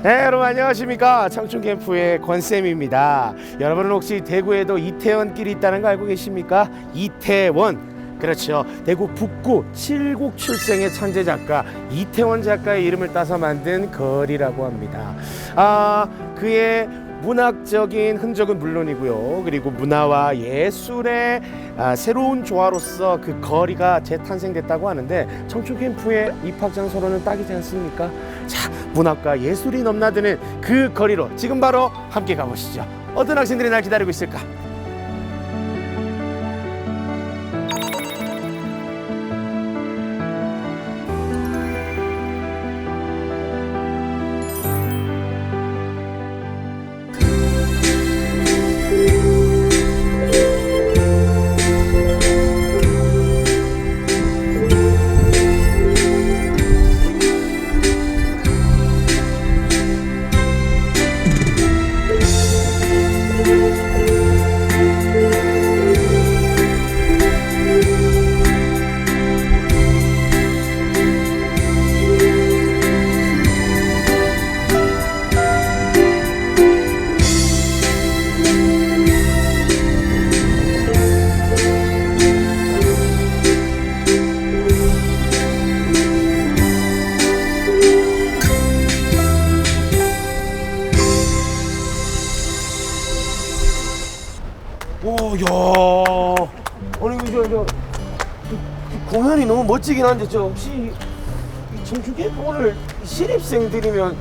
네, 여러분 안녕하십니까 청춘 캠프의 권쌤입니다. 여러분은 혹시 대구에도 이태원길이 있다는 거 알고 계십니까? 이태원. 그렇죠. 대구 북구 칠곡 출생의 천재 작가 이태원 작가의 이름을 따서 만든 거리라고 합니다. 아, 그의 문학적인 흔적은 물론이고요. 그리고 문화와 예술의 아, 새로운 조화로서 그 거리가 재탄생됐다고 하는데 청춘 캠프의 입학 장소로는 딱이지 않습니까? 자, 문학과 예술이 넘나드는 그 거리로 지금 바로 함께 가보시죠. 어떤 학생들이 날 기다리고 있을까? 멋지긴 한데 저 혹시 이 캠프 오늘 신입생들이면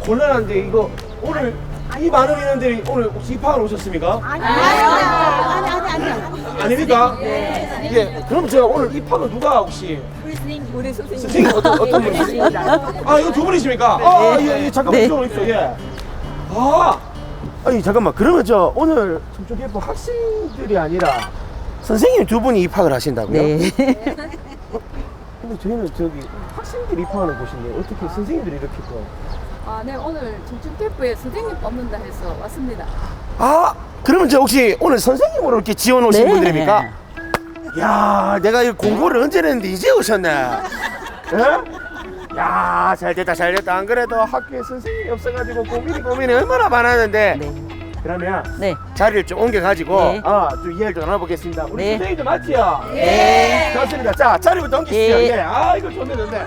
곤란한데 이거 오늘 이 많은 인원들이 오늘 혹시 입학을 오셨습니까? 아니 아니 아니 아니 아닙니까? 예. 그럼 제가 오늘 입학은 누가 혹시 우리 선생님 선생님 어떤 어떤 분이세요? 아 이거 두 분이십니까? 아 예, 예 잠깐만 이쪽으로 있어 예. 아 아니 잠깐만 그러면 저 오늘 캠프 학생들이 아니라 선생님 두 분이 입학을 하신다고요? 네. 근데 저희는 저기 학생들이 입학하는 곳인데 어떻게 선생님들이 이렇게 또? 아, 네, 오늘 청춘 캠프에 선생님 뽑는다 해서 왔습니다. 아 그러면 저 혹시 오늘 선생님으로 이렇게 지원 오신 네. 분들입니까? 야 내가 이 공고를 언제 냈는데 이제 오셨네. 예? 야 잘됐다 잘됐다 안 그래도 학교에 선생님이 없어가지고 고민이 고민이 얼마나 많았는데 네. 그러면 네. 자리를 좀 옮겨가지고 네. 이해를 좀 나눠보겠습니다. 우리 네. 선생님들 맞지요? 네. 좋습니다. 자 자리부터 옮기시죠. 네. 예. 아 이거 좋네 좋네.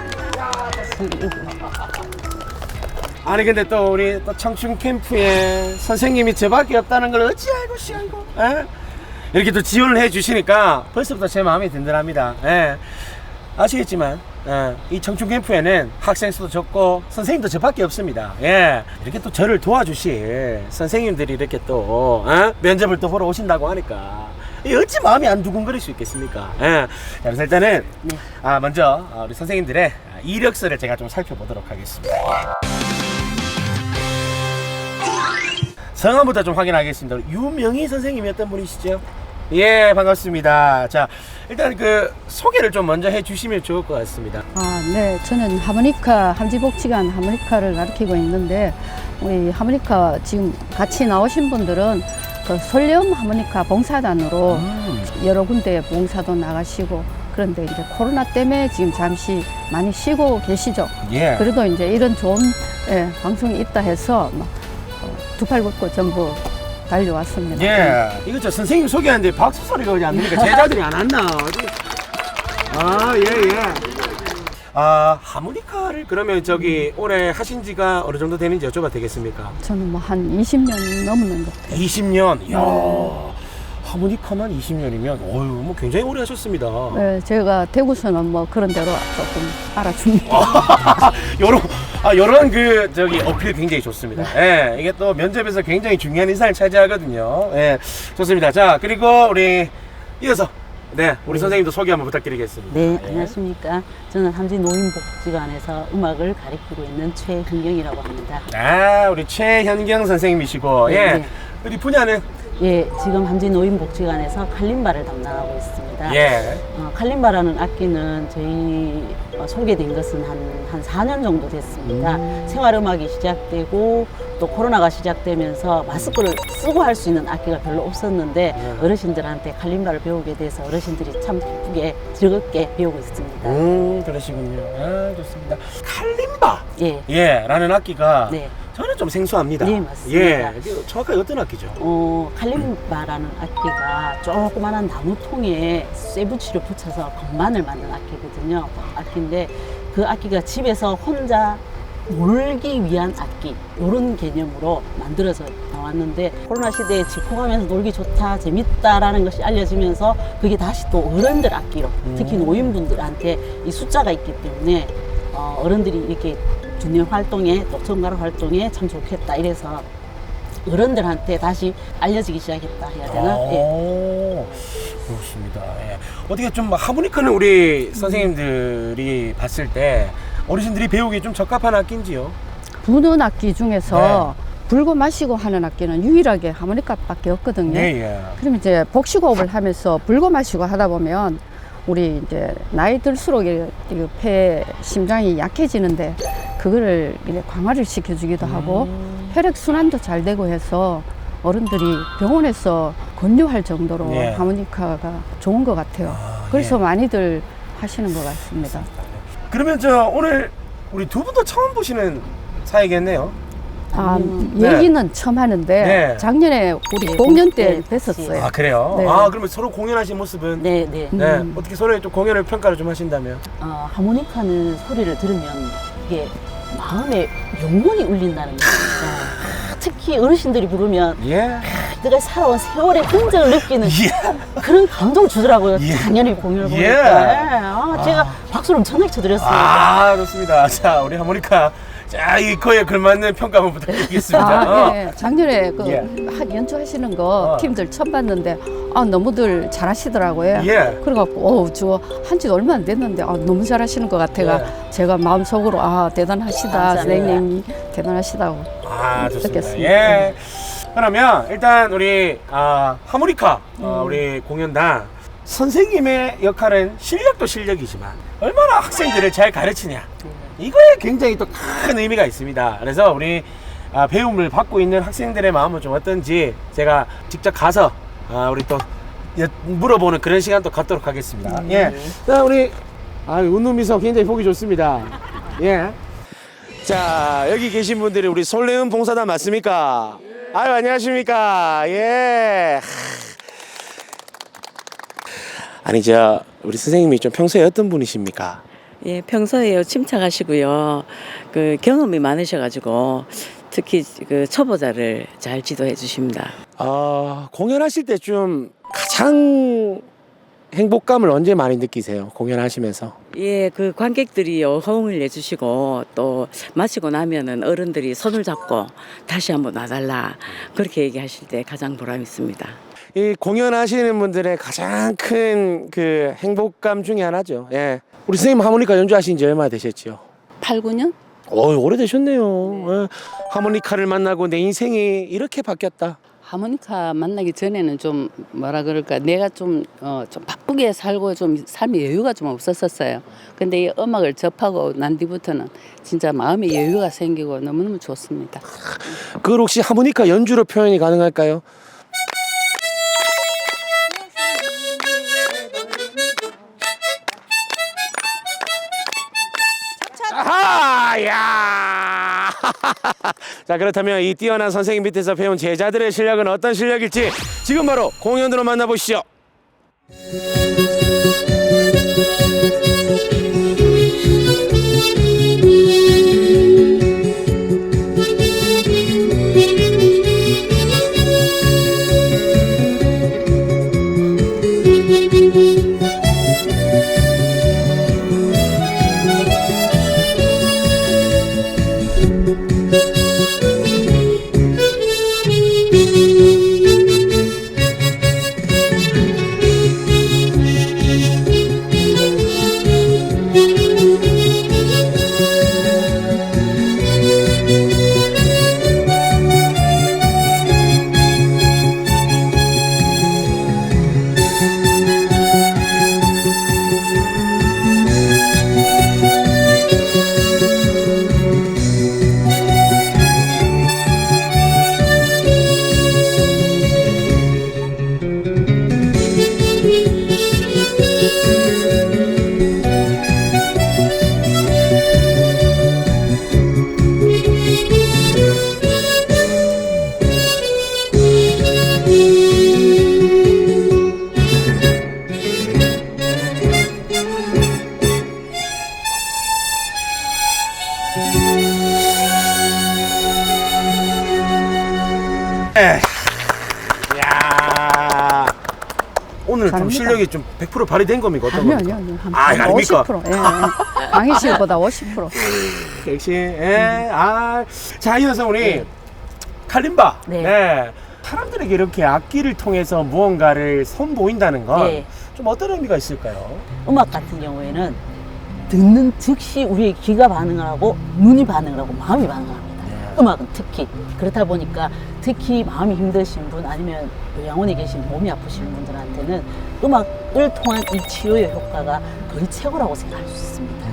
아니 근데 또 우리 또 청춘 캠프에 선생님이 저밖에 없다는 걸 어찌 알고 씨 알고 에? 이렇게 또 지원을 해 주시니까 벌써부터 제 마음이 든든합니다 예. 아시겠지만 예, 이 청춘 캠프에는 학생 수도 적고 선생님도 저밖에 없습니다 예. 이렇게 또 저를 도와주실 선생님들이 이렇게 또 어? 면접을 또 보러 오신다고 하니까 이 어찌 마음이 안 두근거릴 수 있겠습니까 예. 자, 그래서 일단은 아, 먼저 아, 우리 선생님들의 이력서를 제가 좀 살펴보도록 하겠습니다 성함부터 좀 확인하겠습니다. 유명희 선생님이 어떤 분이시죠? 예, 반갑습니다. 자, 일단 그 소개를 좀 먼저 해 주시면 좋을 것 같습니다. 아, 네. 저는 하모니카, 함지복지관 하모니카를 가르치고 있는데, 우리 하모니카 지금 같이 나오신 분들은 그 솔렴 하모니카 봉사단으로 음. 여러 군데 봉사도 나가시고, 그런데 이제 코로나 때문에 지금 잠시 많이 쉬고 계시죠. 예. 그래도 이제 이런 좋은 예, 방송이 있다 해서 두 팔 걷고 전부 달려왔습니다. 예. 이거 저 선생님 소개하는데 박수 소리가 오지 않습니까? 제자들이 안 왔나? 어디? 아, 예, 예. 아, 하모니카를 그러면 저기 올해 하신 지가 어느 정도 되는지 여쭤봐도 되겠습니까? 저는 뭐 한 20년 넘는 것 같아요. 20년. 이야. 하모니카만 20년이면 어유 뭐 굉장히 오래 하셨습니다. 네, 제가 대구서는 뭐 그런 대로 조금 알아줍니다. 요런 아 요런 그 저기 어필 굉장히 좋습니다. 예, 이게 또 면접에서 굉장히 중요한 인사를 차지하거든요. 예, 좋습니다. 자 그리고 우리 이어서 네 우리 선생님도 소개 한번 부탁드리겠습니다. 네, 예. 안녕하십니까. 저는 함지 노인복지관에서 음악을 가르치고 있는 최현경이라고 합니다. 아 우리 최현경 선생님이시고 네, 예 네. 우리 분야는 예, 지금 함지 노인복지관에서 칼림바를 담당하고 있습니다. 예 어, 칼림바라는 악기는 저희 어, 소개된 것은 한, 한 4년 정도 됐습니다. 음. 생활음악이 시작되고 또 코로나가 시작되면서 마스크를 쓰고 할 수 있는 악기가 별로 없었는데 네. 어르신들한테 칼림바를 배우게 돼서 어르신들이 참 기쁘게 즐겁게 배우고 있습니다. 음 그러시군요. 아 좋습니다. 칼림바 예, 예 라는 악기가 네. 저는 좀 생소합니다. 네, 맞습니다. 예, 정확하게 어떤 악기죠? 어, 칼림바라는 악기가 조그마한 나무통에 쇠붙이를 붙여서 건반을 만든 악기거든요. 악기인데 그 악기가 집에서 혼자 놀기 위한 악기 이런 개념으로 만들어서 나왔는데 코로나 시대에 집콕하면서 놀기 좋다 재밌다라는 것이 알려지면서 그게 다시 또 어른들 악기로 특히 노인분들한테 이 숫자가 있기 때문에 어, 어른들이 이렇게 균형 활동에 또 청가로 활동에 참 좋겠다 이래서 어른들한테 다시 알려지기 시작했다 해야 되나? 예. 오, 그렇습니다. 예. 어떻게 좀 하모니카는 우리 선생님들이 봤을 때 어르신들이 배우기 좀 적합한 악기인지요? 부는 악기 중에서 불고 마시고 하는 악기는 유일하게 하모니카밖에 없거든요. 예, 예. 그럼 이제 복식호흡을 하면서 불고 마시고 하다 보면 우리 이제 나이 들수록 이- 이폐 심장이 약해지는데 그거를 이제 강화를 시켜주기도 하고 혈액 순환도 잘 되고 해서 어른들이 병원에서 권유할 정도로 예. 하모니카가 좋은 것 같아요. 아, 그래서 예. 많이들 하시는 것 같습니다. 그러면 저 오늘 우리 두 분도 처음 보시는 사이겠네요. 아, 음, 네. 얘기는 처음 하는데 네. 작년에 우리 네, 공연 때 네, 뵀었어요. 아 그래요? 네. 아 그러면 서로 공연하신 모습은 네, 네. 네 음. 어떻게 서로의 좀 공연을 평가를 좀 하신다면? 어, 하모니카는 소리를 들으면 이게 마음에 영혼이 울린다는 거죠. 특히 어르신들이 부르면 예. 그가 살아온 세월의 흔적을 느끼는 예. 그런 감동을 주더라고요. 예. 작년에 공연을 예. 보니까. 예. 아, 제가 박수를 엄청나게 쳐드렸습니다. 아 좋습니다. 자 우리 하모니카 자 이 거에 걸맞는 평가 한번 부탁드리겠습니다. 아, 예. 작년에 그 예. 하- 연주하시는 거 어. 팀들 처음 봤는데 아 너무들 잘하시더라고요. 예. 그래갖고 어우 저 한지 얼마 안 됐는데 아, 너무 잘하시는 것 같아가 예. 제가 마음속으로 아 대단하시다 감사합니다. 선생님이 대단하시다고 아 좋습니다. 듣겠습니다. 예. 그러면 일단 우리 아, 하모니카 어, 우리 공연단 선생님의 역할은 실력도 실력이지만 얼마나 학생들을 잘 가르치냐 이거에 굉장히 또 큰 의미가 있습니다. 그래서 우리 아, 배움을 받고 있는 학생들의 마음은 좀 어떤지 제가 직접 가서 아, 우리 또 여- 물어보는 그런 시간도 갖도록 하겠습니다. 예. 자 우리 아 웃는 미소 굉장히 보기 좋습니다. 예. 자 여기 계신 분들이 우리 솔레은 봉사단 맞습니까? 아유 안녕하십니까? 예. 아니 저 우리 선생님이 좀 평소에 어떤 분이십니까? 예, 평소에 침착하시고요. 그 경험이 많으셔가지고 특히 그 초보자를 잘 지도해 주십니다. 어, 공연하실 때 좀 가장 행복감을 언제 많이 느끼세요? 공연하시면서? 예, 그 관객들이 호응을 내주시고 또 마치고 나면은 어른들이 손을 잡고 다시 한번 놔달라 그렇게 얘기하실 때 가장 보람 있습니다. 이 공연하시는 분들의 가장 큰 그 행복감 중에 하나죠. 예. 우리 선생님 하모니카 연주하신 지 얼마 되셨죠? 8, 9년? 어, 오래되셨네요. 예. 하모니카를 만나고 내 인생이 이렇게 바뀌었다. 하모니카 만나기 전에는 좀 뭐라 그럴까 내가 좀 어 좀 바쁘게 살고 좀 삶의 여유가 좀 없었었어요. 근데 이 음악을 접하고 난 뒤부터는 진짜 마음의 여유가 생기고 너무너무 좋습니다. 그걸 혹시 하모니카 연주로 표현이 가능할까요? 자, 그렇다면 이 뛰어난 선생님 밑에서 배운 제자들의 실력은 어떤 실력일지 지금 바로 공연으로 만나보시죠. 좀 가능합니다. 실력이 좀 100% 발휘된 겁니까? 어떤 아니요, 겁니까? 아니요, 아니요. 한 아, 아닙니까? 50%. 예, 예. 강의실보다 50%. 역시 예. 아, 자 이어서 우리 칼림바. 네. 사람들에게 이렇게 악기를 통해서 무언가를 선보인다는 건 좀 네. 어떤 의미가 있을까요? 음악 같은 경우에는 듣는 즉시 우리의 귀가 반응을 하고 눈이 반응을 하고 마음이 반응을 합니다. 음악은 특히 그렇다 보니까 특히 마음이 힘드신 분 아니면 요양원에 계신 몸이 아프신 분들한테는 음악을 통한 이 치료의 효과가 거의 최고라고 생각할 수 있습니다.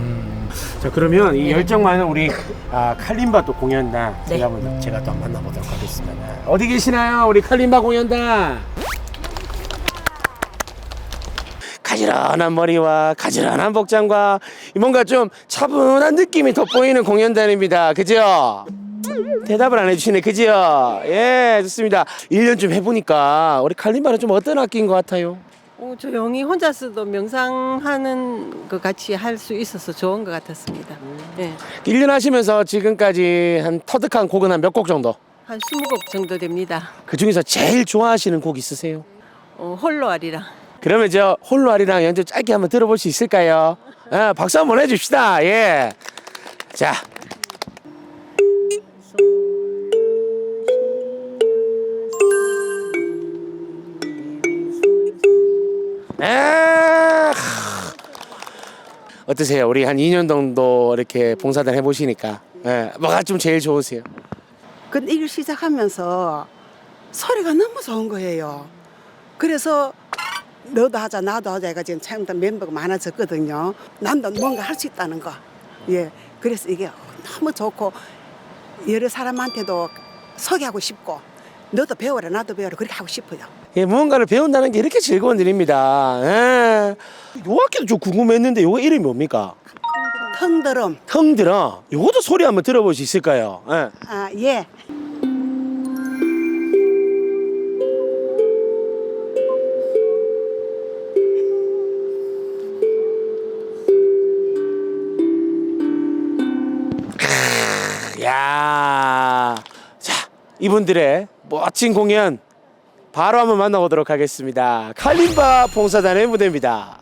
자 그러면 이 네. 열정 많은 우리 아, 칼림바 또 공연단 네. 제가 한번 제가 또 한번 만나보도록 하겠습니다. 어디 계시나요, 우리 칼림바 공연단? 가지런한 머리와 가지런한 복장과 뭔가 좀 차분한 느낌이 돋보이는 공연단입니다. 그죠? 대답을 안 해주시네, 그죠? 예, 좋습니다. 1년 좀 해보니까 우리 칼림바는 좀 어떤 악기인 것 같아요? 어, 조용히 혼자서도 명상하는 것 같이 할 수 있어서 좋은 것 같았습니다. 네. 1년 하시면서 지금까지 한 터득한 곡은 한 몇 곡 정도? 한 20곡 정도 됩니다. 그 중에서 제일 좋아하시는 곡 있으세요? 어, 홀로 아리랑. 그러면 저 홀로 아리랑 연주 짧게 한번 들어볼 수 있을까요? 아, 박수 한번 해줍시다. 예. 자. 아, 어떠세요? 우리 한 2년 정도 이렇게 봉사단 해보시니까 예, 뭐가 좀 제일 좋으세요? 근데 이걸 시작하면서 소리가 너무 좋은 거예요. 그래서 너도 하자 나도 하자 해가 지금 참다 멤버가 많아졌거든요. 난도 뭔가 할 수 있다는 거. 예. 그래서 이게 너무 좋고 여러 사람한테도 소개하고 싶고 너도 배워라 나도 배워라 그렇게 하고 싶어요. 예, 무언가를 배운다는 게 이렇게 즐거운 일입니다. 예. 요 악기도 좀 궁금했는데 요거 이름이 뭡니까? 텅드럼 형들아, 요것도 소리 한번 들어볼 수 있을까요? 예. 아 예. 이분들의 멋진 공연 바로 한번 만나보도록 하겠습니다. 칼림바 봉사단의 무대입니다.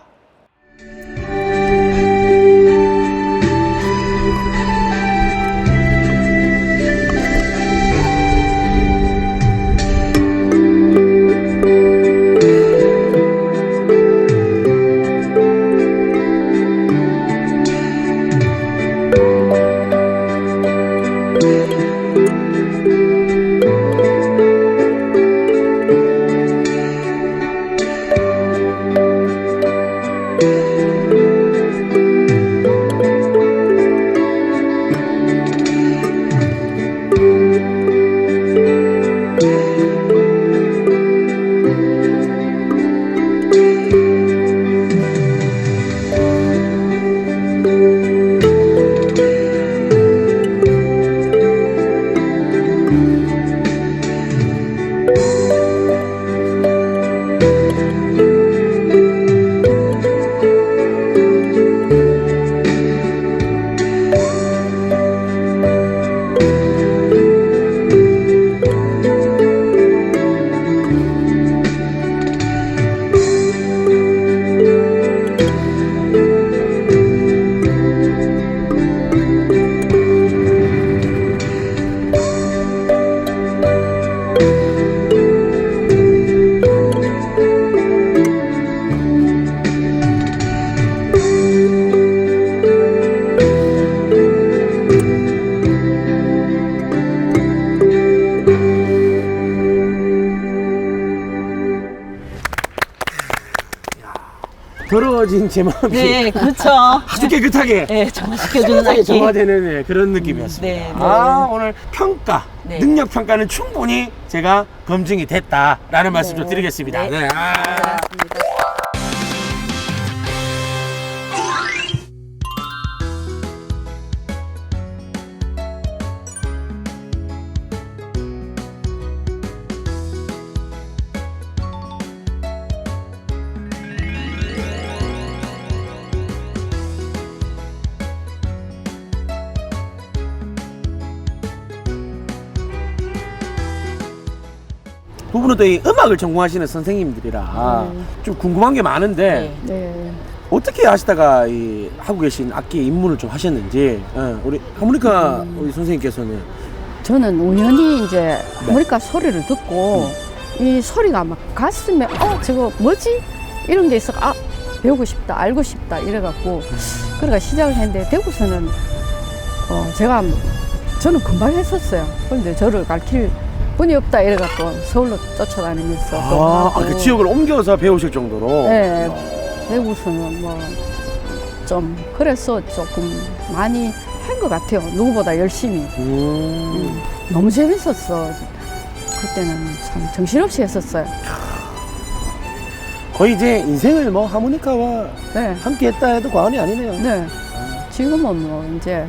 더러워진 제 마음이 네, 그렇죠. 아주 깨끗하게 네, 정화시켜주는 깨끗하게 악기. 정화되는 예, 그런 느낌이었습니다. 네, 네. 아 오늘 평가 네. 능력 평가는 충분히 제가 검증이 됐다라는 말씀 좀 드리겠습니다. 네. 네. 아. 두 분은 또 이 음악을 전공하시는 선생님들이라 좀 궁금한 게 많은데 네. 어떻게 하시다가 이 하고 계신 악기에 입문을 좀 하셨는지 예, 우리 하모니카 우리 선생님께서는. 저는 우연히 이제 하모니카 소리를 듣고 이 소리가 막 가슴에 어 저거 뭐지? 이런 게 있어 아 배우고 싶다 알고 싶다 이래갖고 그러니까 시작을 했는데 대구서는 어 제가 저는 금방 했었어요. 그런데 저를 가르칠 분이 없다 이래갖고 서울로 쫓아다니면서 또 아. 아, 그 지역을 옮겨서 배우실 정도로 네 대구서는 뭐 좀 그래서 조금 많이 한 것 같아요 누구보다 열심히 음. 너무 재밌었어. 그때는 참 정신없이 했었어요. 거의 이제 인생을 뭐 하모니카와 네. 함께 했다 해도 과언이 아니네요. 네. 지금은 뭐 이제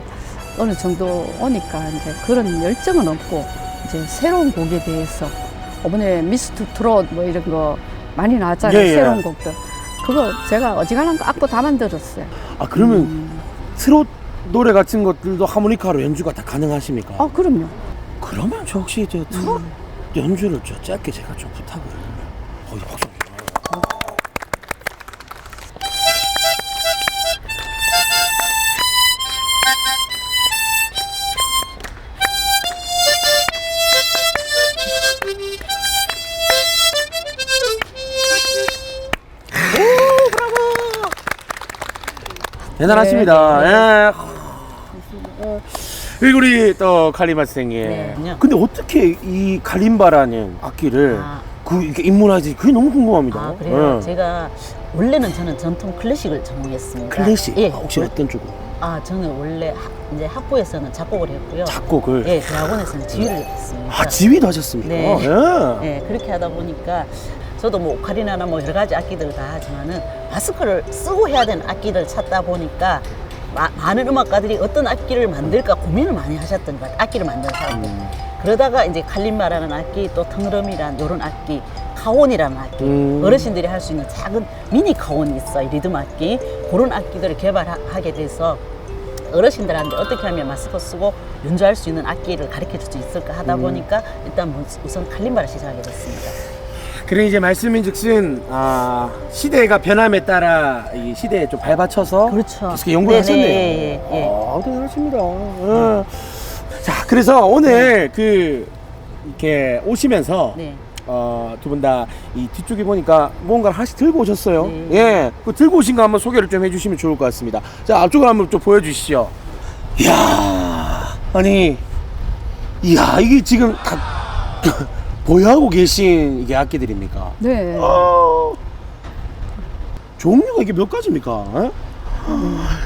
어느 정도 오니까 이제 그런 열정은 없고 이제 새로운 곡에 대해서 이번에 미스트 트롯 뭐 이런 거 많이 나왔잖아요. 예, 예. 새로운 곡들. 그거 제가 어지간한 거 악보 다 만들었어요. 아 그러면 음. 트롯 노래 같은 것들도 하모니카로 연주가 다 가능하십니까? 아, 그럼요. 그러면 저 혹시 저 트롯 연주를 저 짧게 제가 좀 부탁을. 어, 박수. 대단하십니다. 예. 그리고 우리 또 칼리마 선생님. 네. 근데 어떻게 이 칼림바라는 악기를 아. 그 이렇게 입문하지? 그게 너무 궁금합니다. 아 그래요. 예. 제가 원래는 저는 전통 클래식을 전공했습니다. 클래식. 예. 아, 혹시 어떤 쪽으로? 아 저는 원래 학- 이제 학부에서는 작곡을 했고요. 작곡을. 예, 대학원에서는 지휘를 했습니다. 아 지휘도 하셨습니까? 네. 예. 예, 그렇게 하다 보니까 저도 뭐 오카리나나 뭐 여러 가지 악기들을 다 하지만은 마스크를 쓰고 해야 되는 악기를 찾다 보니까 마- 많은 음악가들이 어떤 악기를 만들까 고민을 많이 하셨던 것 같아요. 악기를 만드는 사람들. 음. 그러다가 이제 칼림바라는 악기, 또 텅러미라는 이런 악기, 카온이라는 악기, 음. 어르신들이 할 수 있는 작은 미니 카온이 있어요. 리듬 악기. 그런 악기들을 개발하게 돼서 어르신들한테 어떻게 하면 마스크 쓰고 연주할 수 있는 악기를 가르쳐 줄 수 있을까 하다 음. 보니까 일단 우선 칼림바를 시작하게 됐습니다. 그래 이제 말씀인즉슨 아, 시대가 변함에 따라 이 시대에 좀 발받쳐서 그렇죠. 계속 연구를 네네, 하셨네요. 예, 예. 아, 대단하십니다. 예. 자, 그래서 오늘 그 이렇게 오시면서 네. 어, 두 분 다 이 뒤쪽에 보니까 뭔가를 하나씩 들고 오셨어요. 네. 예. 그 들고 오신 거 한번 소개를 좀 해주시면 좋을 것 같습니다. 자, 앞쪽을 한번 좀 보여주시죠. 이야, 아니, 이야, 이게 지금 다 보유하고 계신 이게 악기들입니까? 네. 어, 종류가 이게 몇 가지입니까? 예?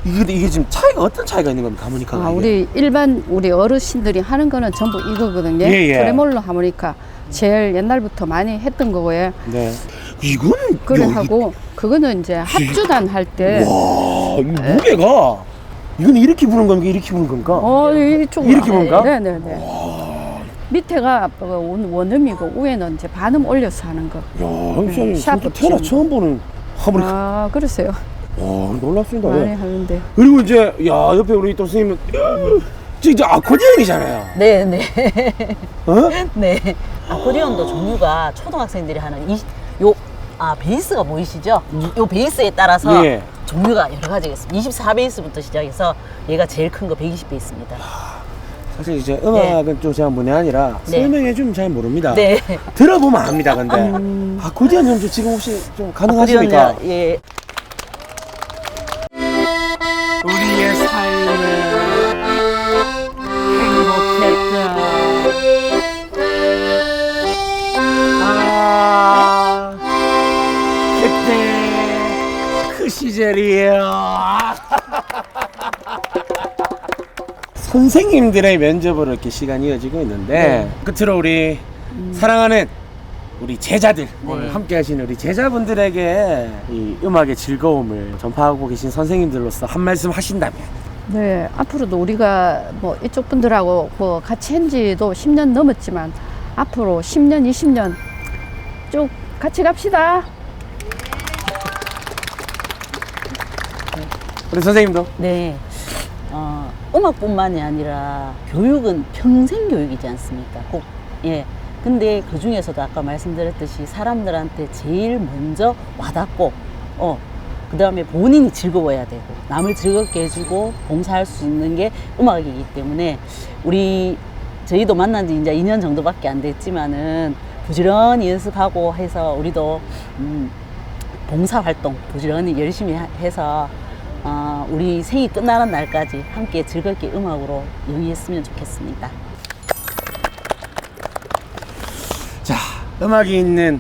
이게, 이게 지금 차이가 어떤 차이가 있는 겁니까? 하모니카가? 아, 이게? 우리 일반 우리 어르신들이 하는 거는 전부 이거거든요. 예, 예. 트레몰로 하모니카. 제일 옛날부터 많이 했던 거고요. 네. 이건 그래 야, 하고 그거는 이제 합주단 할 때 와, 이 무게가 이건 이렇게 부는 겁니까? 이렇게 부는 겁니까? 어, 이쪽 이렇게 뭔가? 네, 네, 네. 밑에가 어, 원- 원음이고 위에는 이제 반음 올려서 하는 거. 야, 형님 진짜 샤프 태어나 처음 보는 하모니카. 아, 그러세요. 와, 놀랍습니다. 많이 예. 하는데. 그리고 이제 야 옆에 우리 또 선생님은 진짜 아코디언이잖아요. 네, 네. 어? 네. 아코디언도 종류가 초등학생들이 하는 이, 요, 아, 베이스가 보이시죠? 요 베이스에 따라서 예. 종류가 여러 가지가 있습니다. 24베이스부터 시작해서 얘가 제일 큰 거 120베이스입니다. 사실 이제 음악은 좀 제가 문외 아니라 네. 설명해 주면 잘 모릅니다. 네. 들어보면 압니다. 근데 아 코디언 연주 지금 혹시 좀 가능하십니까? 아코디언, 예. 우리의 삶은 행복했다. 아, 그때 그 시절이에요. 선생님들의 면접으로 이렇게 시간이 이어지고 있는데 끝으로 우리 사랑하는 우리 제자들 오늘 함께 하시는 우리 제자분들에게 이 음악의 즐거움을 전파하고 계신 선생님들로서 한 말씀 하신다면. 네, 앞으로도 우리가 뭐 이쪽 분들하고 뭐 같이 한 지도 10년 넘었지만 앞으로 10년, 20년 쭉 같이 갑시다. 우리 선생님도. 네. 어, 음악뿐만이 아니라 교육은 평생 교육이지 않습니까? 꼭, 예. 근데 그 중에서도 아까 말씀드렸듯이 사람들한테 제일 먼저 와닿고, 어, 그 다음에 본인이 즐거워야 되고, 남을 즐겁게 해주고, 봉사할 수 있는 게 음악이기 때문에, 우리, 저희도 만난 지 이제 2년 정도밖에 안 됐지만은, 부지런히 연습하고 해서, 우리도, 음, 봉사활동 부지런히 열심히 하- 해서, 어, 우리 생이 끝나는 날까지 함께 즐겁게 음악으로 영위했으면 좋겠습니다. 자, 음악이 있는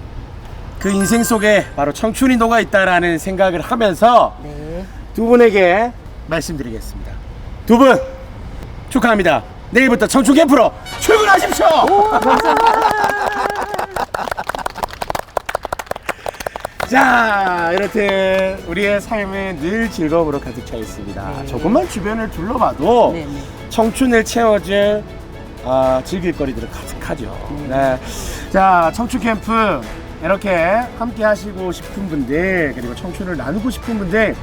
그 인생 속에 바로 청춘이 녹아 있다라는 생각을 하면서 네. 두 분에게 말씀드리겠습니다. 두 분 축하합니다. 내일부터 청춘 캠프로 출근하십시오. 자, 이렇듯 우리의 삶은 늘 즐거움으로 가득 차 있습니다. 네. 조금만 주변을 둘러봐도 네, 네. 청춘을 채워줄 어, 즐길 거리들을 가득하죠. 네. 자, 청춘 캠프 이렇게 함께 하시고 싶은 분들 그리고 청춘을 나누고 싶은 분들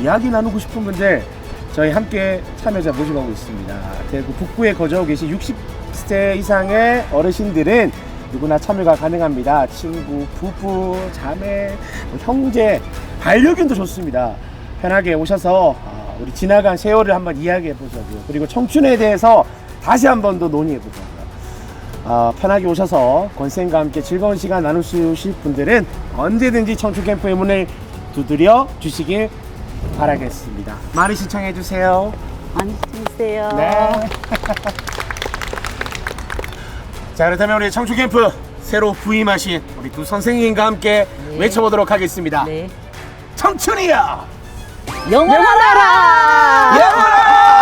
이야기 나누고 싶은 분들 저희 함께 참여자 모집하고 있습니다. 대구 북구에 거주하고 계신 60세 이상의 어르신들은 누구나 참여가 가능합니다. 친구, 부부, 자매, 뭐 형제, 반려견도 좋습니다. 편하게 오셔서 어, 우리 지나간 세월을 한번 이야기해 보자고요. 그리고 청춘에 대해서 다시 한 번 더 논의해 보자고요. 어, 편하게 오셔서 권쌤과 함께 즐거운 시간 나누실 분들은 언제든지 청춘 캠프의 문을 두드려 주시길 바라겠습니다. 많이 시청해 주세요. 많이 주세요. 네. 자 그렇다면 우리 청춘 캠프 새로 부임하신 우리 두 선생님과 함께 네. 외쳐보도록 하겠습니다. 네. 청춘이야 영원하라! 영원하라!